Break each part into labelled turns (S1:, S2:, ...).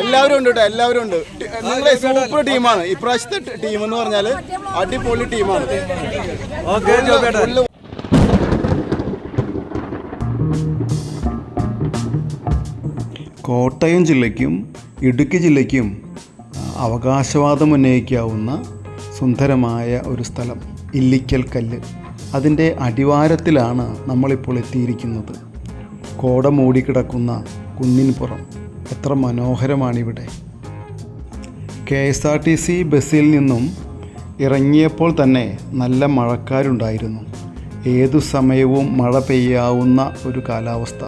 S1: എല്ലാവരും ഉണ്ട് കേട്ടോ എല്ലാവരും ഉണ്ട് നിങ്ങളെ സൂപ്പർ ടീമാണ്. ഇപ്രാവശ്യത്തെ ടീം എന്ന് പറഞ്ഞാൽ അടിപൊളി ടീമാണ്.
S2: കോട്ടയം ജില്ലയ്ക്കും ഇടുക്കി ജില്ലയ്ക്കും അവകാശവാദം ഉന്നയിക്കാവുന്ന സുന്ദരമായ ഒരു സ്ഥലം ഇല്ലിക്കൽ കല്ല്. അതിന്റെ അടിവാരത്തിലാണ് നമ്മളിപ്പോൾ എത്തിയിരിക്കുന്നത്. കോട മൂടിക്കിടക്കുന്ന കുന്നിൻപുറം. എത്ര മനോഹരമാണിവിടെ. K S R T C ബസ്സിൽ നിന്നും ഇറങ്ങിയപ്പോൾ തന്നെ നല്ല മഴക്കാരുണ്ടായിരുന്നു. ഏതു സമയവും മഴ പെയ്യാവുന്ന ഒരു കാലാവസ്ഥ.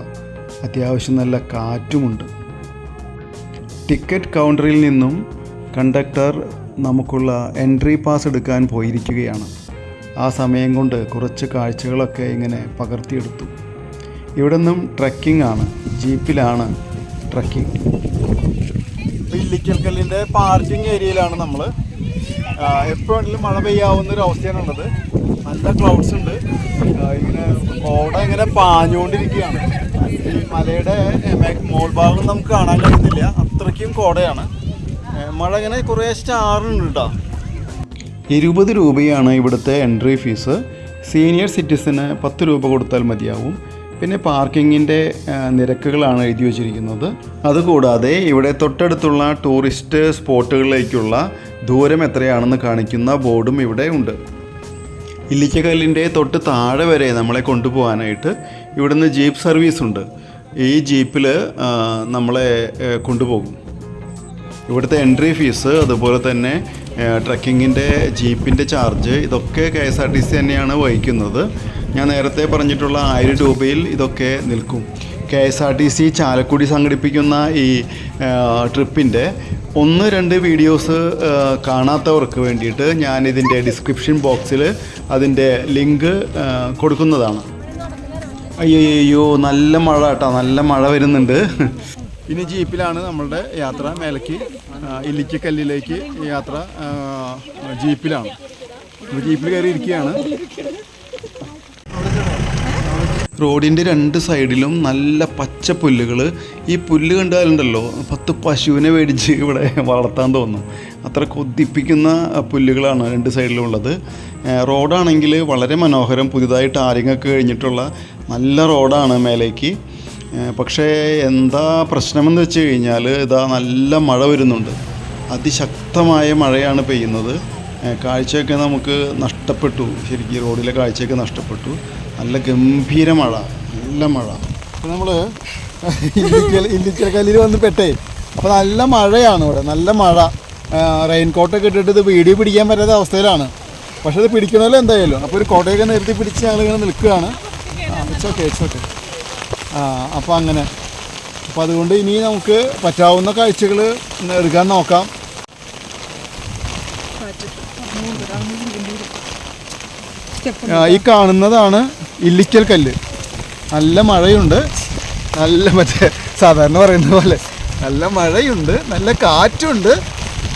S2: അത്യാവശ്യം നല്ല കാറ്റുമുണ്ട്. ടിക്കറ്റ് കൗണ്ടറിൽ നിന്നും കണ്ടക്ടർ നമുക്കുള്ള എൻട്രി പാസ് എടുക്കാൻ പോയിരിക്കുകയാണ്. ആ സമയം കൊണ്ട് കുറച്ച് കാഴ്ചകളൊക്കെ ഇങ്ങനെ പകർത്തിയെടുത്തു. ഇവിടെ നിന്നും ട്രക്കിംഗ് ആണ്. ജീപ്പിലാണ് ട്രക്കിംഗ്
S1: ഇല്ലിക്കൽക്കല്ലിന്റെ പാർക്കിംഗ് ഏരിയയിലാണ് നമ്മൾ എപ്പോഴെങ്കിലും മഴ പെയ്യാവുന്ന ഒരു അവസ്ഥയാണുള്ളത് നല്ല ക്ലൗഡ്സ് ഉണ്ട്. ഇങ്ങനെ കോട ഇങ്ങനെ പാഞ്ഞുകൊണ്ടിരിക്കുകയാണ്. ഈ മലയുടെ മോൾ ഭാഗം നമുക്ക് കാണാൻ കഴിയുന്നില്ല. അത്രയ്ക്കും കോടയാണ്. മഴ ഇങ്ങനെ കുറേ സ്റ്റാറുണ്ട് കേട്ടോ.
S2: ഇരുപത് രൂപയാണ് ഇവിടുത്തെ എൻട്രി ഫീസ് സീനിയർ സിറ്റിസന് പത്ത് രൂപ കൊടുത്താൽ മതിയാവും. പിന്നെ പാർക്കിങ്ങിന്റെ നിരക്കുകളാണ് എഴുതി വച്ചിരിക്കുന്നത്. അതുകൂടാതെ ഇവിടെ തൊട്ടടുത്തുള്ള ടൂറിസ്റ്റ് സ്പോട്ടുകളിലേക്കുള്ള ദൂരം എത്രയാണെന്ന് കാണിക്കുന്ന ബോർഡും ഇവിടെ ഉണ്ട്. ഇല്ലിക്കക്കല്ലിന്റെ തൊട്ട് താഴെ വരെ നമ്മളെ കൊണ്ടുപോകാനായിട്ട് ഇവിടുന്ന് ജീപ്പ് സർവീസ് ഉണ്ട്. ഈ ജീപ്പിൽ നമ്മളെ കൊണ്ടുപോകും. ഇവിടുത്തെ എൻട്രി ഫീസ് അതുപോലെ തന്നെ ട്രക്കിങ്ങിന്റെ ജീപ്പിന്റെ ചാർജ് ഇതൊക്കെ K S R T C തന്നെയാണ് വഹിക്കുന്നത്. ഞാൻ നേരത്തെ പറഞ്ഞിട്ടുള്ള ആയിരം രൂപയിൽ ഇതൊക്കെ നിൽക്കും. K S R T C Chalakudy സംഘടിപ്പിക്കുന്ന ഈ ട്രിപ്പിന്റെ ഒന്ന് രണ്ട് വീഡിയോസ് കാണാത്തവർക്ക് വേണ്ടിയിട്ട് ഞാൻ ഇതിന്റെ ഡിസ്ക്രിപ്ഷൻ ബോക്സിൽ അതിന്റെ ലിങ്ക് കൊടുക്കുന്നതാണ്. അയ്യോ നല്ല മഴ കേട്ടോ. നല്ല മഴ വരുന്നുണ്ട്.
S1: ഇനി ജീപ്പിലാണ് നമ്മളുടെ യാത്ര. മേലക്ക് ഇല്ലിക്കല്ലിലേക്ക് യാത്ര ജീപ്പിലാണ്. ജീപ്പിൽ കയറി ഇരിക്കുകയാണ്
S2: റോഡിന്റെ രണ്ട് സൈഡിലും നല്ല പച്ച പുല്ലുകൾ ഈ പുല്ല് കണ്ടാലുണ്ടല്ലോ പത്ത് പശുവിനെ മേടിച്ച് ഇവിടെ വളർത്താൻ തോന്നും അത്ര കൊതിപ്പിക്കുന്ന പുല്ലുകളാണ് രണ്ട് സൈഡിലും ഉള്ളത്. റോഡാണെങ്കിൽ വളരെ മനോഹരം പുതിയതായിട്ട് ആര്യങ്ങൊക്കെ കഴിഞ്ഞിട്ടുള്ള നല്ല റോഡാണ് മേലേക്ക്. പക്ഷേ എന്താ പ്രശ്നമെന്ന് വെച്ച് കഴിഞ്ഞാൽ ഇതാ നല്ല മഴ വരുന്നുണ്ട്. അതിശക്തമായ മഴയാണ് പെയ്യുന്നത്. കാഴ്ചയൊക്കെ നമുക്ക് നഷ്ടപ്പെട്ടു. ശരിക്കും റോഡിലെ കാഴ്ചയൊക്കെ നഷ്ടപ്പെട്ടു. നല്ല ഗംഭീര മഴ നല്ല മഴ.
S1: അപ്പോൾ നമ്മൾ ഇല്ലിക്കൽക്കല്ലിൽ വന്ന് പെട്ടേ. അപ്പോൾ നല്ല മഴയാണ് ഇവിടെ നല്ല മഴ. റെയിൻകോട്ടൊക്കെ ഇട്ടിട്ട് ഇത് വീഡിയോ പിടിക്കാൻ പറ്റാത്ത അവസ്ഥയിലാണ്. പക്ഷേ ഇത് പിടിക്കണമല്ലോ എന്തായാലും. അപ്പോൾ ഒരു കോട്ടയൊക്കെ നിർത്തി പിടിച്ച് ഞങ്ങളിങ്ങനെ നിൽക്കുകയാണ്. ഇറ്റ്സ് ഓക്കെ ഇറ്റ്സ് ഓക്കെ ആ അപ്പോൾ അങ്ങനെ. അപ്പോൾ അതുകൊണ്ട് ഇനി നമുക്ക് പറ്റാവുന്ന കാഴ്ചകൾ എടുക്കാൻ നോക്കാം. ഈ കാണുന്നതാണ് ഇല്ലിക്കൽ കല്ല്. നല്ല മഴയുണ്ട്. നല്ല മറ്റേ സാധാരണ പറയുന്ന പോലെ നല്ല മഴയുണ്ട് നല്ല കാറ്റുണ്ട്.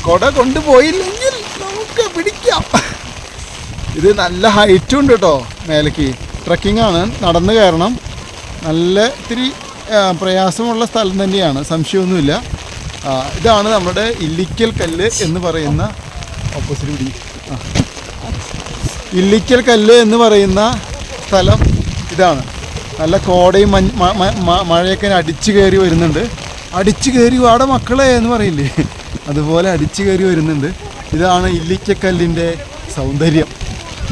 S1: കൊട കൊണ്ടുപോയില്ലെങ്കിൽ നമുക്ക് പിടിക്കാം. ഇത് നല്ല ഹൈറ്റും ഉണ്ട് കേട്ടോ മേലേക്ക്. ട്രക്കിംഗ് ആണ് നടന്നു കയറണം. നല്ല ഇത്തിരി പ്രയാസമുള്ള സ്ഥലം തന്നെയാണ് സംശയമൊന്നുമില്ല. ഇതാണ് നമ്മുടെ ഇല്ലിക്കൽ കല്ല് എന്ന് പറയുന്ന ഓപ്പോസിറ്റ് പിടി ആ. ഇല്ലിക്കൽ കല്ല് എന്ന് പറയുന്ന സ്ഥലം ഇതാണ്. നല്ല കോടയും മഴയൊക്കെ അടിച്ചു കയറി വരുന്നുണ്ട്. അടിച്ചു കയറി വാടെ മക്കളെ എന്ന് പറയില്ലേ? അതുപോലെ അടിച്ചു കയറി വരുന്നുണ്ട്. ഇതാണ് ഇല്ലിക്കക്കല്ലിന്റെ സൗന്ദര്യം.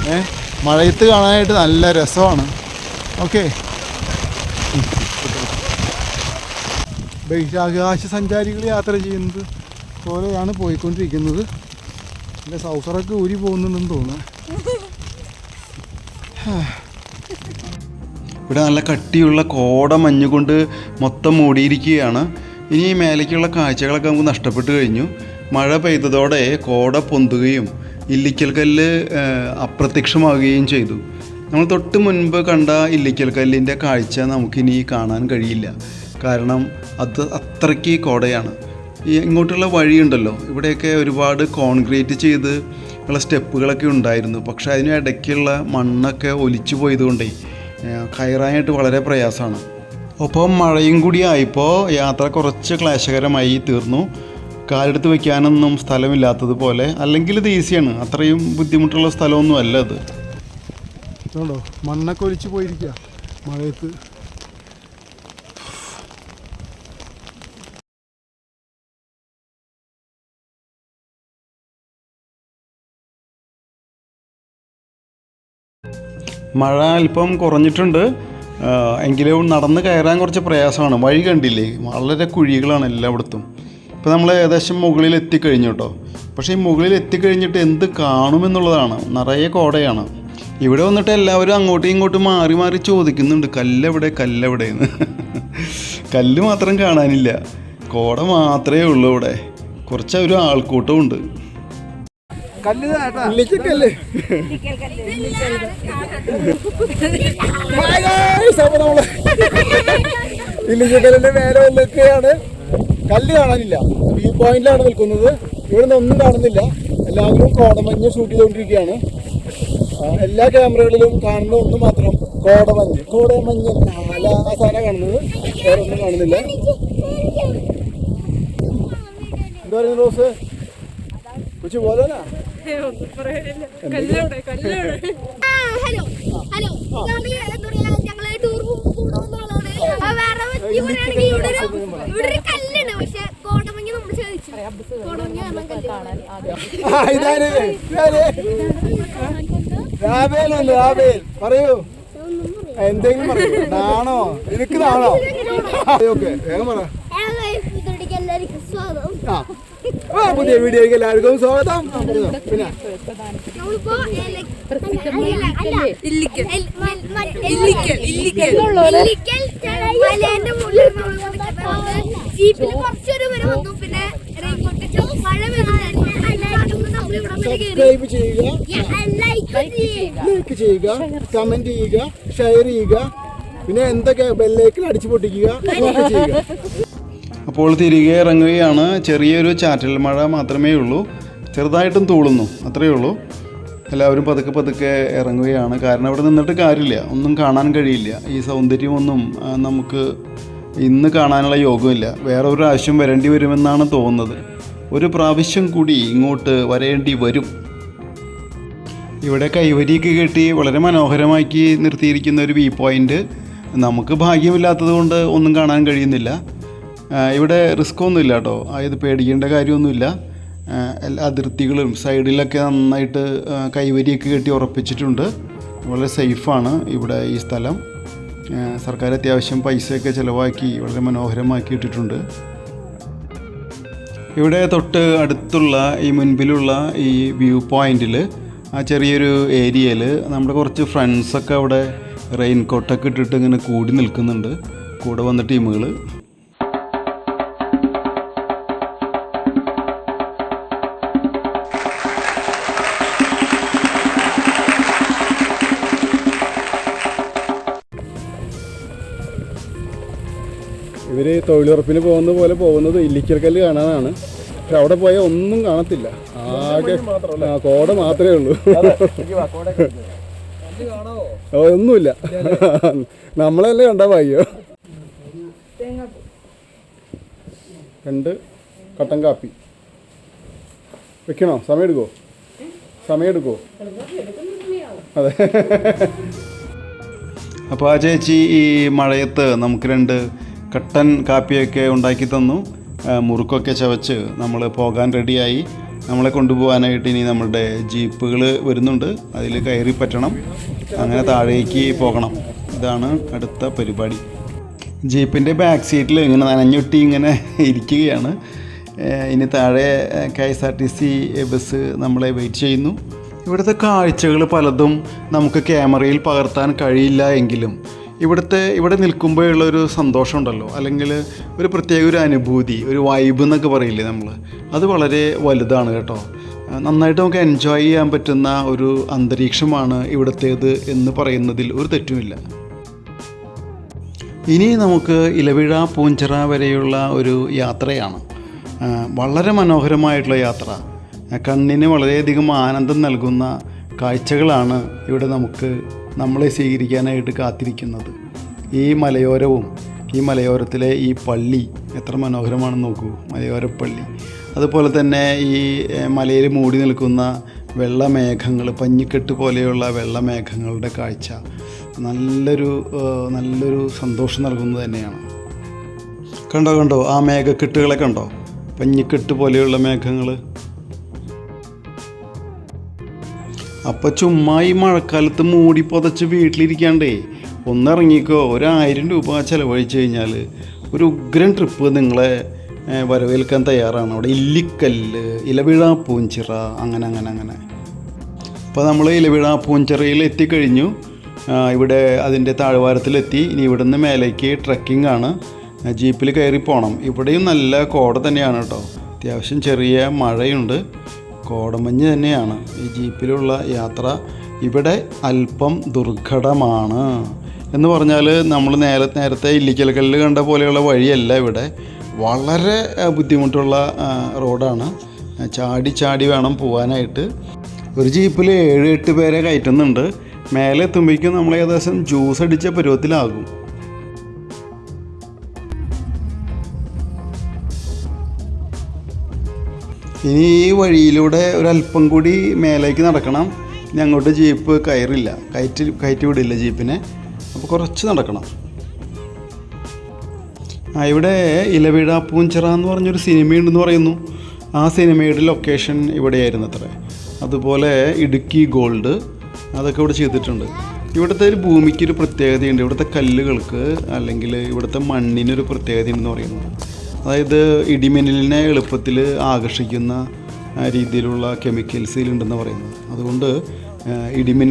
S1: ഏ? മഴയത്ത് കാണാനായിട്ട് നല്ല രസമാണ്. ഓക്കെ. ബഹിരാകാശ സഞ്ചാരികൾ യാത്ര ചെയ്യുന്നത് പോലെയാണ് പോയിക്കൊണ്ടിരിക്കുന്നത്. എന്റെ സൗസറൊക്കെ ഊരി പോകുന്നുണ്ടെന്ന് തോന്നുന്നു.
S2: ഇവിടെ നല്ല കട്ടിയുള്ള കോട മഞ്ഞ് കൊണ്ട് മൊത്തം മൂടിയിരിക്കുകയാണ്. ഇനി ഈ മേലേക്കുള്ള കാഴ്ചകളൊക്കെ നമുക്ക് നഷ്ടപ്പെട്ടു കഴിഞ്ഞു. മഴ പെയ്തതോടെ കോട പൊന്തുകയും ഇല്ലിക്കൽ കല്ല് അപ്രത്യക്ഷമാവുകയും ചെയ്തു. നമ്മൾ തൊട്ട് മുൻപ് കണ്ട ഇല്ലിക്കൽ കല്ലിന്റെ കാഴ്ച നമുക്കിനി കാണാൻ കഴിയില്ല. കാരണം അത് അത്രയ്ക്ക് കോടയാണ്. ഈ ഇങ്ങോട്ടുള്ള വഴിയുണ്ടല്ലോ. ഇവിടെയൊക്കെ ഒരുപാട് കോൺക്രീറ്റ് ചെയ്ത് ഉള്ള സ്റ്റെപ്പുകളൊക്കെ ഉണ്ടായിരുന്നു. പക്ഷേ അതിന് ഇടയ്ക്കുള്ള മണ്ണൊക്കെ ഒലിച്ചു പോയതുകൊണ്ടേ കയറാനായിട്ട് വളരെ പ്രയാസമാണ്. ഒപ്പം മഴയും കൂടി ആയപ്പോൾ യാത്ര കുറച്ച് ക്ലേശകരമായി തീർന്നു. കാലെടുത്ത് വെക്കാനൊന്നും സ്ഥലമില്ലാത്തതുപോലെ അല്ലെങ്കിൽ ഇത് ഈസിയാണ്. അത്രയും ബുദ്ധിമുട്ടുള്ള സ്ഥലമൊന്നും അല്ല അത്
S1: മണ്ണൊക്കെ ഒലിച്ചു പോയിരിക്കുക മഴയത്ത്.
S2: മഴ അല്പം കുറഞ്ഞിട്ടുണ്ട്. എങ്കിലും നടന്ന് കയറാൻ കുറച്ച് പ്രയാസമാണ്. വഴി കണ്ടില്ലേ? വളരെ കുഴികളാണ് എല്ലായിടത്തും. ഇപ്പോൾ നമ്മൾ ഏകദേശം മുകളിൽ എത്തിക്കഴിഞ്ഞു കേട്ടോ. പക്ഷേ ഈ മുകളിൽ എത്തിക്കഴിഞ്ഞിട്ട് എന്ത് കാണുമെന്നുള്ളതാണ്. നിറയെ കോടയാണ്. ഇവിടെ വന്നിട്ട് എല്ലാവരും അങ്ങോട്ടും ഇങ്ങോട്ടും മാറി മാറി ചോദിക്കുന്നുണ്ട്. കല്ലെവിടെ? കല്ലെവിടെ? എന്ന്. കല്ല് മാത്രം കാണാനില്ല. കോട മാത്രമേ ഉള്ളൂ ഇവിടെ. കുറച്ച് ഒരു
S1: കല്ല് ഇല്ലിക്കല്ല് ഇല്ലിക്കല്ലിന്റെ മേലെ നിൽക്കുകയാണ്. കല്ല് കാണാനില്ല. വ്യൂ പോയിന്റിലാണ് നിൽക്കുന്നത്. ഇവിടെ നിന്ന് ഒന്നും കാണുന്നില്ല. എല്ലാവരും കോടമഞ്ഞ് ഷൂട്ട് ചെയ്തുകൊണ്ടിരിക്കുകയാണ്. എല്ലാ ക്യാമറകളിലും കാണുന്ന ഒന്ന് മാത്രം കോടമഞ്ഞ് കോടമഞ്ഞ് ആ സാധനം കാണുന്നത്. വേറെ ഒന്നും കാണുന്നില്ല. എന്താ പറയുന്നത് റോസ്? കൊച്ചു പോലെ
S3: ഹലോ ഹലോ. ഞങ്ങൾ ടൂർ കൂടാവുന്നതാണ് വേറെ പറ്റി പറയുകയാണെങ്കിൽ ഇവിടെ ഒരു ഇവിടെ ഒരു കല്ലുണ്ട്. പക്ഷെ കോടമഞ്ഞ് നമ്മൾ ചോദിച്ചു. കോടമഞ്ഞ് കാരണം കല്ല്
S1: പറയൂ. എന്തെങ്കിലും പറയൂ. നാണോ എനിക്ക് നാണോ ഓക്കെ വേഗം പറ.
S3: എല്ലാവർക്കും സ്വാഗതം.
S1: പുതിയ വീഡിയോയ്ക്ക് എല്ലാവർക്കും സ്വാഗതം. പിന്നെ.
S3: ജീപ്പിൽ കുറച്ചൊരു വന്നു. പിന്നെ മഴ
S1: സബ്സ്ക്രൈബ് ചെയ്യുക.
S3: ലൈക്ക് ചെയ്യുക.
S1: ലൈക്ക് ചെയ്യുക. കമന്റ് ചെയ്യുക. ഷെയർ ചെയ്യുക. പിന്നെ എന്തൊക്കെ ബെല്ലേക്കിൽ അടിച്ചു പൊട്ടിക്കുക. ചെയ്യുക.
S2: അപ്പോൾ തിരികെ ഇറങ്ങുകയാണ്. ചെറിയൊരു ചാറ്റൽ മഴ മാത്രമേ ഉള്ളൂ. ചെറുതായിട്ടും തൂളുന്നു അത്രയേ ഉള്ളൂ. എല്ലാവരും പതുക്കെ പതുക്കെ ഇറങ്ങുകയാണ്. കാരണം അവിടെ നിന്നിട്ട് കാര്യമില്ല. ഒന്നും കാണാൻ കഴിയില്ല. ഈ സൗന്ദര്യമൊന്നും നമുക്ക് ഇന്ന് കാണാനുള്ള യോഗമില്ല. വേറെ ഒരു പ്രാവശ്യം വരേണ്ടി വരുമെന്നാണ് തോന്നുന്നത്. ഒരു പ്രാവശ്യം കൂടി ഇങ്ങോട്ട് വരേണ്ടി വരും. ഇവിടെ കൈവരിയൊക്കെ കെട്ടി വളരെ മനോഹരമാക്കി നിർത്തിയിരിക്കുന്ന ഒരു വ്യൂ പോയിന്റ് നമുക്ക് ഭാഗ്യമില്ലാത്തത് കൊണ്ട് ഒന്നും കാണാൻ കഴിയുന്നില്ല. ഇവിടെ റിസ്ക് ഒന്നുമില്ല കേട്ടോ അതായത് പേടിക്കേണ്ട കാര്യമൊന്നുമില്ല. എല്ലാ അതിർത്തികളും സൈഡിലൊക്കെ നന്നായിട്ട് കൈവരിയൊക്കെ കെട്ടി ഉറപ്പിച്ചിട്ടുണ്ട്. വളരെ സേഫാണ് ഇവിടെ ഈ സ്ഥലം. സർക്കാർ അത്യാവശ്യം പൈസയൊക്കെ ചിലവാക്കി വളരെ മനോഹരമാക്കി ഇട്ടിട്ടുണ്ട്. ഇവിടെ തൊട്ട് അടുത്തുള്ള ഈ മുൻപിലുള്ള ഈ വ്യൂ പോയിന്റിൽ ആ ചെറിയൊരു ഏരിയയിൽ നമ്മുടെ കുറച്ച് ഫ്രണ്ട്സൊക്കെ അവിടെ റെയിൻ കോട്ടൊക്കെ ഇട്ടിട്ട് ഇങ്ങനെ കൂടി നിൽക്കുന്നുണ്ട്. കൂടെ വന്ന ടീമുകൾ
S1: തൊഴിലുറപ്പിന് പോകുന്ന പോലെ പോകുന്നത് ഇല്ലിക്കൽക്കല്ല് കാണാനാണ്. പക്ഷെ അവിടെ പോയാൽ ഒന്നും കാണത്തില്ല. ആകെ കോട മാത്രമേ ഉള്ളൂ. ഒന്നുമില്ല. നമ്മളല്ലേ കണ്ടാ ഭാഗ്യോ. രണ്ട് കട്ടൻ കാപ്പി. വെക്കണോ? സമയം എടുക്കോ സമയം എടുക്കോ അതെ.
S2: അപ്പോൾ ആ ചേച്ചി ഈ മഴയത്ത് നമുക്ക് രണ്ട് കട്ടൻ കാപ്പിയൊക്കെ ഉണ്ടാക്കി തന്നു. മുറുക്കൊക്കെ ചവച്ച് നമ്മൾ പോകാൻ റെഡിയായി. നമ്മളെ കൊണ്ടുപോകാനായിട്ട് ഇനി നമ്മളുടെ ജീപ്പുകൾ വരുന്നുണ്ട്. അതിൽ കയറി പറ്റണം. അങ്ങനെ താഴേക്ക് പോകണം. ഇതാണ് അടുത്ത പരിപാടി. ജീപ്പിന്റെ ബാക്ക് സീറ്റിൽ ഇങ്ങനെ നനഞ്ഞൊട്ടി ഇങ്ങനെ ഇരിക്കുകയാണ്. ഇനി താഴെ K S R T C bus നമ്മളെ വെയിറ്റ് ചെയ്യുന്നു. ഇവിടുത്തെ കാഴ്ചകൾ പലതും നമുക്ക് ക്യാമറയിൽ പകർത്താൻ കഴിയില്ല എങ്കിലും ഇവിടുത്തെ ഇവിടെ നിൽക്കുമ്പോഴുള്ള ഒരു സന്തോഷമുണ്ടല്ലോ. അല്ലെങ്കിൽ ഒരു പ്രത്യേക ഒരു അനുഭൂതി ഒരു വൈബ് എന്നൊക്കെ പറയില്ലേ നമ്മൾ അത് വളരെ വലുതാണ് കേട്ടോ. നന്നായിട്ട് നമുക്ക് എൻജോയ് ചെയ്യാൻ പറ്റുന്ന ഒരു അന്തരീക്ഷമാണ് ഇവിടുത്തേത് എന്ന് പറയുന്നതിൽ ഒരു തെറ്റുമില്ല. ഇനി നമുക്ക് ഇലവിഴ പൂഞ്ചിറ വരെയുള്ള ഒരു യാത്രയാണ്. വളരെ മനോഹരമായിട്ടുള്ള യാത്ര. കണ്ണിന് വളരെയധികം ആനന്ദം നൽകുന്ന കാഴ്ചകളാണ് ഇവിടെ നമുക്ക് നമ്മളെ സ്വീകരിക്കാനായിട്ട് കാത്തിരിക്കുന്നത്. ഈ മലയോരവും ഈ മലയോരത്തിലെ ഈ പള്ളി എത്ര മനോഹരമാണെന്ന് നോക്കൂ. മലയോര പള്ളി അതുപോലെ തന്നെ ഈ മലയിൽ മൂടി നിൽക്കുന്ന വെള്ളമേഘങ്ങൾ പഞ്ഞിക്കെട്ട് പോലെയുള്ള വെള്ളമേഘങ്ങളുടെ കാഴ്ച നല്ലൊരു നല്ലൊരു സന്തോഷം നൽകുന്നത് തന്നെയാണ്. കണ്ടോ കണ്ടോ? ആ മേഘക്കെട്ടുകളെ കണ്ടോ? പഞ്ഞിക്കെട്ട് പോലെയുള്ള മേഘങ്ങൾ അപ്പോൾ ചുമ്മാ ഈ മഴക്കാലത്ത് മൂടി പുതച്ച് വീട്ടിലിരിക്കാണ്ടേ ഒന്നിറങ്ങിക്കോ ഒരായിരം രൂപ ചിലവഴിച്ച് കഴിഞ്ഞാൽ ഒരു ഉഗ്രൻ ട്രിപ്പ് നിങ്ങളെ വരവേൽക്കാൻ തയ്യാറാണ്. അവിടെ ഇല്ലിക്കല്ല് ഇലവിഴ പൂഞ്ചിറ അങ്ങനെ അങ്ങനെ അങ്ങനെ. അപ്പോൾ നമ്മൾ ഇലവിഴ പൂഞ്ചിറയിൽ എത്തിക്കഴിഞ്ഞു. ഇവിടെ അതിന്റെ താഴ്വാരത്തിലെത്തി. ഇനി ഇവിടെ നിന്ന് മേലേക്ക് ട്രക്കിംഗ് ആണ്. ജീപ്പിൽ കയറി പോകണം ഇവിടെയും നല്ല കോട തന്നെയാണ് കേട്ടോ അത്യാവശ്യം ചെറിയ മഴയുണ്ട്. കോടമഞ്ഞ് തന്നെയാണ്. ഈ ജീപ്പിലുള്ള യാത്ര ഇവിടെ അല്പം ദുർഘടമാണ്. എന്ന് പറഞ്ഞാൽ നമ്മൾ നേരെ നേരത്തെ ഇല്ലിക്കൽക്കല്ലിൽ കണ്ട പോലെയുള്ള വഴിയല്ല ഇവിടെ. വളരെ ബുദ്ധിമുട്ടുള്ള റോഡാണ്. ചാടി ചാടി വേണം പോകാനായിട്ട് ഒരു ജീപ്പിൽ ഏഴ് എട്ട് പേരെ കയറ്റുന്നുണ്ട്. മേലെ എത്തുമ്പോഴേക്കും നമ്മൾ ഏകദേശം ജ്യൂസ് അടിച്ച പരുവത്തിലാകും. ഇനി ഈ വഴിയിലൂടെ ഒരല്പം കൂടി മേലേക്ക് നടക്കണം. ഇനി അങ്ങോട്ട് ജീപ്പ് കയറില്ല. കയറ്റി കയറ്റി വിടില്ല ജീപ്പിനെ. അപ്പോൾ കുറച്ച് നടക്കണം. ആ ഇവിടെ ഇലവിഴ പൂഞ്ചിറ എന്ന് പറഞ്ഞൊരു സിനിമയുണ്ടെന്ന് പറയുന്നു. ആ സിനിമയുടെ ലൊക്കേഷൻ ഇവിടെയായിരുന്നു അത്രേ. അതുപോലെ ഇടുക്കി ഗോൾഡ് അതൊക്കെ ഇവിടെ ചെയ്തിട്ടുണ്ട്. ഇവിടുത്തെ ഒരു ഭൂമിക്കൊരു പ്രത്യേകതയുണ്ട്. ഇവിടുത്തെ കല്ലുകൾക്ക് അല്ലെങ്കിൽ ഇവിടുത്തെ മണ്ണിനൊരു പ്രത്യേകതയുണ്ടെന്ന് പറയുന്നത് അതായത് ഇടിമിന്നലിനെ എളുപ്പത്തിൽ ആകർഷിക്കുന്ന രീതിയിലുള്ള കെമിക്കൽസ് ഇതിലുണ്ടെന്ന് പറയുന്നത് അതുകൊണ്ട്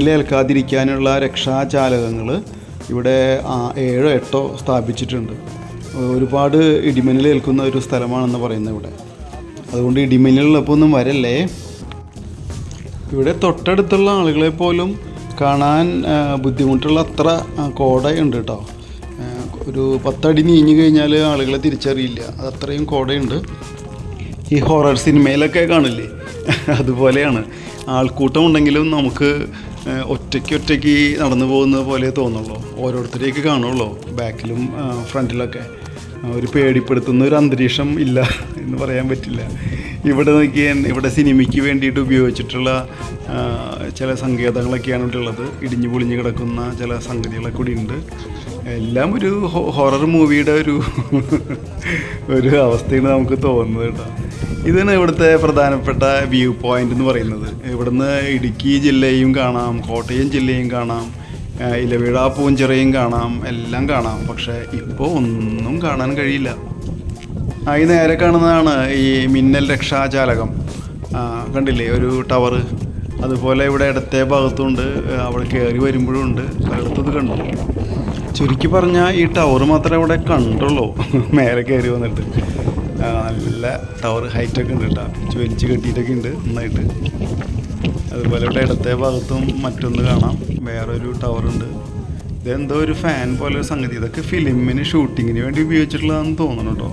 S2: ഏൽക്കാതിരിക്കാനുള്ള രക്ഷാചാലകങ്ങൾ ഇവിടെ ഏഴോ എട്ടോ സ്ഥാപിച്ചിട്ടുണ്ട്. ഒരുപാട് ഇടിമിന്നൽ ഏൽക്കുന്ന ഒരു സ്ഥലമാണെന്ന് പറയുന്നത് ഇവിടെ. അതുകൊണ്ട് ഇടിമിന്നലുള്ളപ്പോൾ ഒന്നും വരല്ലേ? ഇവിടെ തൊട്ടടുത്തുള്ള ആളുകളെ പോലും കാണാൻ ബുദ്ധിമുട്ടുള്ള അത്ര കോടയുണ്ട് കേട്ടോ ഒരു പത്തടി നീഞ്ഞു കഴിഞ്ഞാൽ ആളുകളെ തിരിച്ചറിയില്ല. അതത്രയും കോടയുണ്ട്. ഈ ഹൊറർ സിനിമയിലൊക്കെ കാണില്ലേ? അതുപോലെയാണ്. ആൾക്കൂട്ടം ഉണ്ടെങ്കിലും നമുക്ക് ഒറ്റയ്ക്ക് ഒറ്റയ്ക്ക് നടന്നു പോകുന്ന പോലെ തോന്നുള്ളൂ. ഓരോരുത്തരെയൊക്കെ കാണുള്ളൂ. ബാക്കിലും ഫ്രണ്ടിലൊക്കെ. ഒരു പേടിപ്പെടുത്തുന്ന ഒരു അന്തരീക്ഷം ഇല്ല എന്ന് പറയാൻ പറ്റില്ല. ഇവിടെ നോക്കിയാൽ ഇവിടെ സിനിമയ്ക്ക് വേണ്ടിയിട്ട് ഉപയോഗിച്ചിട്ടുള്ള ചില സങ്കേതങ്ങളൊക്കെയാണ് ഇവിടെ ഉള്ളത്. ഇടിഞ്ഞു പൊളിഞ്ഞ് കിടക്കുന്ന ചില സംഗതികളൊക്കെ കൂടി ഉണ്ട്. എല്ലാം ഒരു ഹൊറർ മൂവിയുടെ ഒരു ഒരു അവസ്ഥയാണ് നമുക്ക് തോന്നുന്നത് കേട്ടോ. ഇതാണ് ഇവിടുത്തെ പ്രധാനപ്പെട്ട വ്യൂ പോയിന്റ് എന്ന് പറയുന്നത്. ഇവിടുന്ന് ഇടുക്കി ജില്ലയും കാണാം കോട്ടയം ജില്ലയും കാണാം ഇലവിഴ പൂഞ്ചിറയും കാണാം എല്ലാം കാണാം. പക്ഷെ ഇപ്പോൾ ഒന്നും കാണാൻ കഴിയില്ല. ഈ നേരെ കാണുന്നതാണ് ഈ മിന്നൽ രക്ഷാചാലകം കണ്ടില്ലേ? ഒരു ടവർ അതുപോലെ ഇവിടെ ഇടത്തെ ഭാഗത്തുണ്ട്. അവിടെ കയറി വരുമ്പോഴും ഉണ്ട്. അടുത്തത് കണ്ടു. ചുരുക്കി പറഞ്ഞാൽ ഈ ടവർ മാത്രമേ ഇവിടെ കണ്ടുള്ളൂ. മേലെ കയറി വന്നിട്ട്. നല്ല ടവർ ഹൈറ്റൊക്കെ ഉണ്ട് കേട്ടോ. വലിച്ച് കെട്ടിയിട്ടൊക്കെ ഉണ്ട് നന്നായിട്ട്. അതുപോലെ ഇവിടെ ഇടത്തെ ഭാഗത്തും മറ്റൊന്ന് കാണാം. വേറൊരു ടവറുണ്ട് ഇതെന്തോ ഒരു ഫാൻ പോലെ ഒരു സംഗതി. ഇതൊക്കെ ഫിലിമിന് ഷൂട്ടിങ്ങിന് വേണ്ടി ഉപയോഗിച്ചിട്ടുള്ളതാണെന്ന് തോന്നുന്നു കേട്ടോ.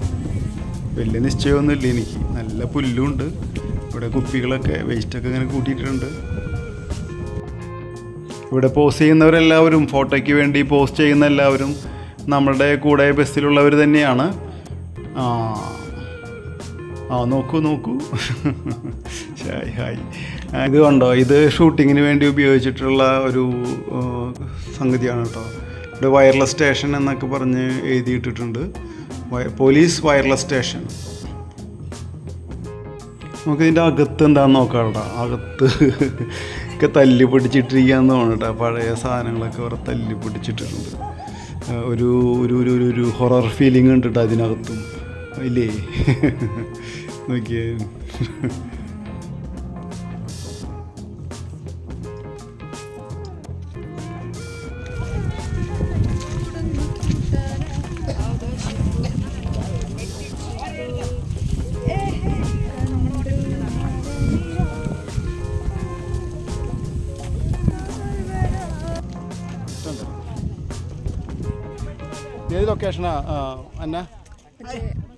S2: വലിയ നിശ്ചയമൊന്നുമില്ല എനിക്ക്. നല്ല പുല്ലുണ്ട് ഇവിടെ കുപ്പികളൊക്കെ വേസ്റ്റൊക്കെ ഇങ്ങനെ കൂട്ടിയിട്ടുണ്ട്. ഇവിടെ പോസ്റ്റ് ചെയ്യുന്നവരെല്ലാവരും ഫോട്ടോയ്ക്ക് വേണ്ടി പോസ്റ്റ് ചെയ്യുന്ന എല്ലാവരും നമ്മളുടെ കൂടെ ബസ്സിലുള്ളവർ തന്നെയാണ്. ആ നോക്കൂ നോക്കൂ. Hi hi. ഇത് കണ്ടോ? ഇത് ഷൂട്ടിങ്ങിന് വേണ്ടി ഉപയോഗിച്ചിട്ടുള്ള ഒരു സംഗതിയാണ് കേട്ടോ. ഇവിടെ വയർലെസ് സ്റ്റേഷൻ എന്നൊക്കെ പറഞ്ഞ് എഴുതിയിട്ടിട്ടുണ്ട്. പോലീസ് വയർലെസ് സ്റ്റേഷൻ നമുക്ക് ഇതിന്റെ അകത്ത് എന്താണെന്ന് നോക്കാം കേട്ടോ. അകത്ത്. ഒക്കെ തല്ലി പിടിച്ചിട്ടിരിക്കുകയെന്ന് തോന്നട്ടെ പഴയ സാധനങ്ങളൊക്കെ അവരെ തല്ലി പിടിച്ചിട്ടിട്ടുണ്ട്. ഒരു ഒരു ഒരു ഒരു ഹൊറർ ഫീലിംഗ് ഉണ്ട് അതിനകത്തും. ഇല്ലേ? നോക്കിയേ.
S1: ഏത് ലൊക്കേഷനാ അന്ന?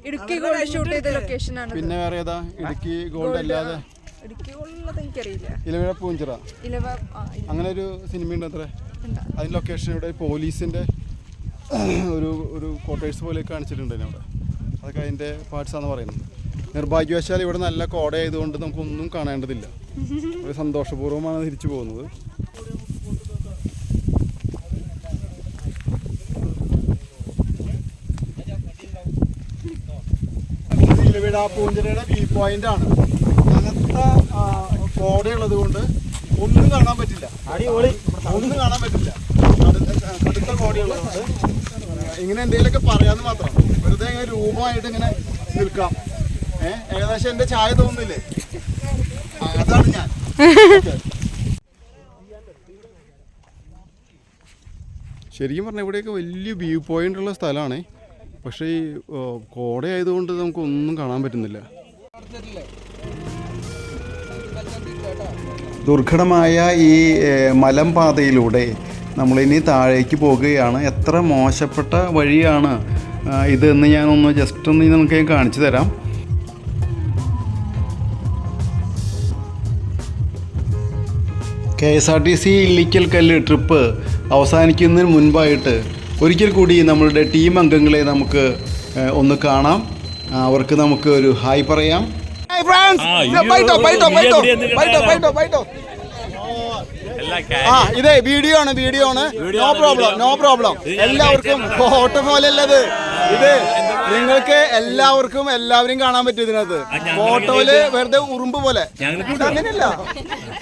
S4: ഇടുക്കി ഗോൾഡ് ഷൂട്ട് ചെയ്ത ലൊക്കേഷൻ ആണ്
S1: പിന്നെ വേറെ ഏതാ? ഇടുക്കി ഗോൾഡ് അല്ലാതെ.
S4: ഇടുക്കി എനിക്കറിയില്ല.
S1: ഇലവിഴ പൂഞ്ചിറ.
S4: ഇലവ
S1: അങ്ങനെ ഒരു സിനിമയുണ്ട് അത്ര.
S4: അതിന്റെ
S1: അതിന് ലൊക്കേഷൻ ഇവിടെ പോലീസിന്റെ ഒരു ഒരു ക്വാർട്ടേഴ്സ് പോലെ കാണിച്ചിട്ടുണ്ട് അവിടെ അതൊക്കെ അതിന്റെ പാർട്സ് ആണെന്ന് പറയുന്നത്. നിർഭാഗ്യവശാൽ ഇവിടെ നല്ല കോട ആയതുകൊണ്ട് നമുക്കൊന്നും കാണേണ്ടതില്ല. ഒരു സന്തോഷപൂർവമാണ് തിരിച്ചു പോകുന്നത്. ഇവിടെ ആ പൂഞ്ചിരയുടെ വ്യൂ പോയിന്റ് ആണ്. കനത്ത കോടയുള്ളത് കൊണ്ട് ഒന്നും കാണാൻ പറ്റില്ല. ഒന്നും കാണാൻ പറ്റില്ല. അടുത്ത കടുത്ത കോടയുള്ളത് കൊണ്ട് ഇങ്ങനെ എന്തെങ്കിലുമൊക്കെ പറയാന്ന് മാത്രം. വെറുതെ ഇങ്ങനെ രൂപമായിട്ട് ഇങ്ങനെ നിൽക്കാം. ഏഹ് ഏകദേശം എന്റെ ചായ തോന്നുന്നില്ലേ? അതാണ് ഞാൻ. ശരിക്കും പറഞ്ഞാൽ ഇവിടെയൊക്കെ വലിയ വ്യൂ പോയിന്റ് ഉള്ള സ്ഥലമാണ്. പക്ഷേ ഈ കോടയായതുകൊണ്ട് നമുക്കൊന്നും കാണാൻ പറ്റുന്നില്ല.
S2: ദുർഘടമായ ഈ മലമ്പാതയിലൂടെ നമ്മളിനി താഴേക്ക് പോകുകയാണ്. എത്ര മോശപ്പെട്ട വഴിയാണ് ഇതെന്ന് ഞാനൊന്ന് ജസ്റ്റ് ഒന്ന് നമുക്ക് ഞാൻ കാണിച്ചു തരാം. K S R T C Illikkal Kallu trip അവസാനിക്കുന്നതിന് മുൻപായിട്ട് ഒരിക്കൽ കൂടി നമ്മളുടെ ടീം അംഗങ്ങളെ നമുക്ക് ഒന്ന് കാണാം. അവർക്ക് നമുക്ക് ഒരു ഹായ് പറയാം.
S1: ആ ഇതേ വീഡിയോ ആണ് വീഡിയോ ആണ്. നോ പ്രോബ്ലം നോ പ്രോബ്ലം എല്ലാവർക്കും ഫോട്ടോ പോലെയല്ലത് ഇത് നിങ്ങൾക്ക് എല്ലാവർക്കും എല്ലാവരും കാണാൻ പറ്റും ഇതിനകത്ത്. ഫോട്ടോയിൽ വെറുതെ ഉറുമ്പ് പോലെ. അങ്ങനെയല്ല.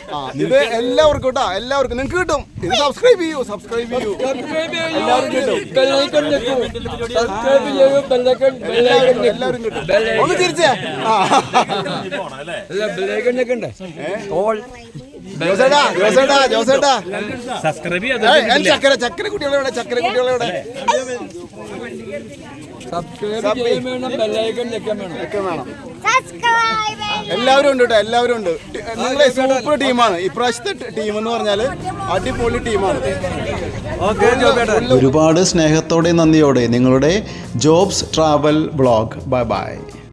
S1: ആ ഇത് എല്ലാവർക്കും കേട്ടോ എല്ലാവർക്കും നിങ്ങൾക്ക് കിട്ടും. ഇത് സബ്സ്ക്രൈബ് ചെയ്യൂ സബ്സ്ക്രൈബ് ചെയ്യൂ. കിട്ടും. എല്ലാവരും കിട്ടും. ഒന്ന് തിരിച്ചേ. ആ ചക്കര ചക്കര കുട്ടികളെവിടെ കുട്ടികളെവിടെ എല്ലാവരും ഉണ്ട് കേട്ടോ എല്ലാവരും ഉണ്ട്. നിങ്ങളെ സൂപ്പർ ടീമാണ് ഇപ്രാവശ്യത്തെ ടീം എന്ന് പറഞ്ഞാൽ അടിപൊളി ടീമാണ്
S2: ഒരുപാട് സ്നേഹത്തോടെ നന്ദിയോടെ നിങ്ങളുടെ Jobs travel blog bye bye.